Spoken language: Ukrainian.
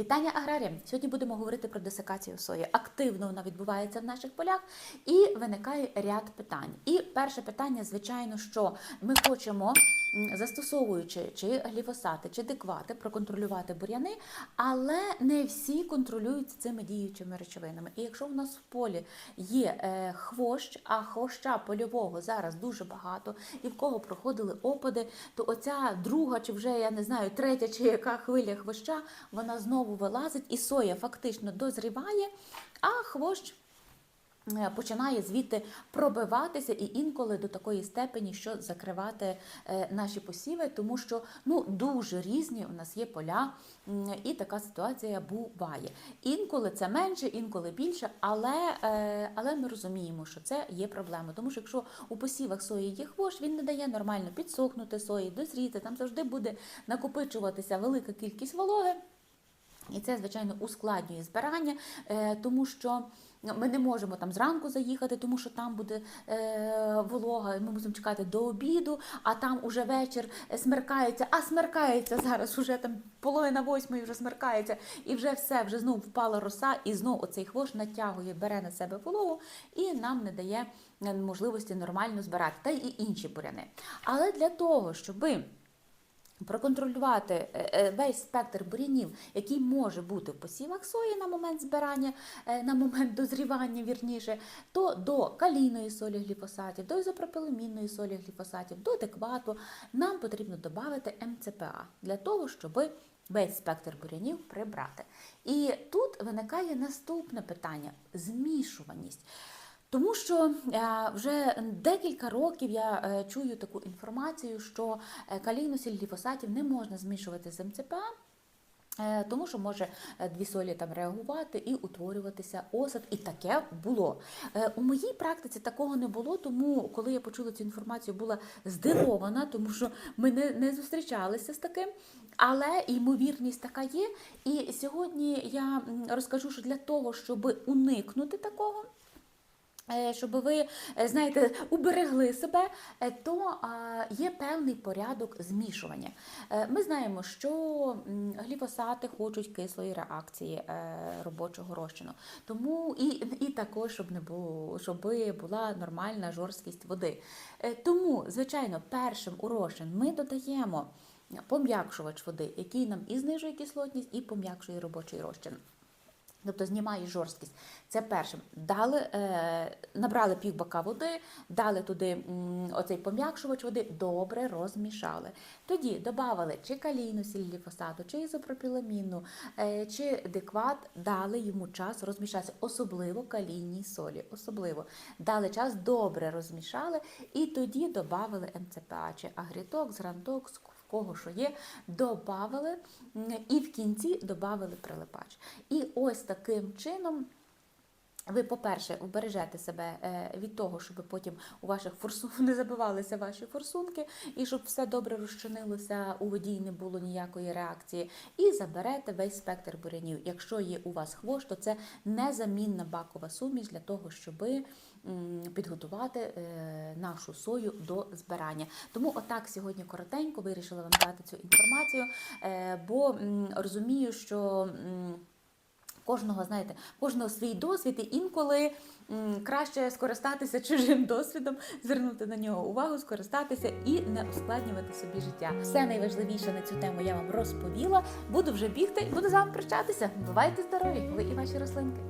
Вітання аграріям! Сьогодні будемо говорити про десикацію сої. Активно вона відбувається в наших полях і виникає ряд питань. І перше питання, звичайно, що ми хочемо, застосовуючи чи гліфосати, чи деквати, проконтролювати бур'яни, але не всі контролюються цими діючими речовинами. І якщо в нас в полі є е, хвощ, а хвоща польового зараз дуже багато, і в кого проходили опади, то оця друга, чи вже я не знаю, третя чи яка хвиля хвоща, вона знову вилазить, і соя фактично дозріває, а хвощ. Е, Починає звідти пробиватися і інколи до такої степені, що закривати е, наші посіви, тому що ну дуже різні у нас є поля, і така ситуація буває. Інколи це менше, інколи більше, але, е, але ми розуміємо, що це є проблема. Тому що якщо у посівах сої є хвощ, він не дає нормально підсохнути сої, дозріти, там завжди буде накопичуватися велика кількість вологи. І це, звичайно, ускладнює збирання, тому що ми не можемо там зранку заїхати, тому що там буде е, волога, і ми мусимо чекати до обіду, а там уже вечір смеркається, а смеркається зараз, уже там половина восьмої вже смеркається, і вже все, вже знову впала роса, і знову оцей хвощ натягує, бере на себе вологу і нам не дає е, можливості нормально збирати, та й інші буряни. Але для того, щоби проконтролювати е, е, весь спектр бур'янів, який може бути в посівах сої на момент збирання, е, на момент дозрівання, вірніше, то до калійної солі гліфосатів, до ізопропиламінної солі гліфосатів, до адеквату нам потрібно додати МЦПА для того, щоб весь спектр бур'янів прибрати. І тут виникає наступне питання змішуваність. Тому що е, вже декілька років я е, чую таку інформацію, що е, калійну гліфосатів не можна змішувати з МЦПА. е, Тому що може дві солі там реагувати і утворюватися осад, і таке було. У моїй практиці такого не було, тому коли я почула цю інформацію, була здивована, тому що ми не, не зустрічалися з таким. Але ймовірність така є. І сьогодні я розкажу, що для того, щоб уникнути такого. Е, Щоб ви е, знаєте, уберегли себе, е, то є певний порядок змішування. Ми знаємо, що гліфосати хочуть кислої реакції робочого розчину. Тому і, і також, щоб не було, щоб була нормальна жорсткість води. Тому, звичайно, першим у розчин ми додаємо пом'якшувач води, який нам і знижує кислотність, і пом'якшує робочий розчин. Тобто знімає жорсткість. Це першим. Дали, е, набрали пів бака води, дали туди м, оцей пом'якшувач води, добре розмішали. Тоді додали чи калійну сільліфосату, чи ізопропіламінну, е, чи декват, дали йому час розмішатися, особливо калійній солі. Особливо дали час, добре розмішали, і тоді додали МЦПА, чи агріток, грантокс, в кого що є, добавили і в кінці додали прилипач. І ось таким чином. Ви, по-перше, вбережете себе е, від того, щоб потім у ваших форсунках не забивалися ваші форсунки, і щоб все добре розчинилося у воді не було ніякої реакції. І заберете весь спектр бурянів. Якщо є у вас хвощ, то це незамінна бакова суміш для того, щоб підготувати е, нашу сою до збирання. Тому отак сьогодні коротенько вирішила вам дати цю інформацію, е, бо розумію, що. Кожного, знаєте, кожного свій досвід, і інколи м, краще скористатися чужим досвідом, звернути на нього увагу, скористатися і не ускладнювати собі життя. Все найважливіше на цю тему я вам розповіла. Буду вже бігти і буду з вами прощатися. Бувайте здорові! Ви і ваші рослинки.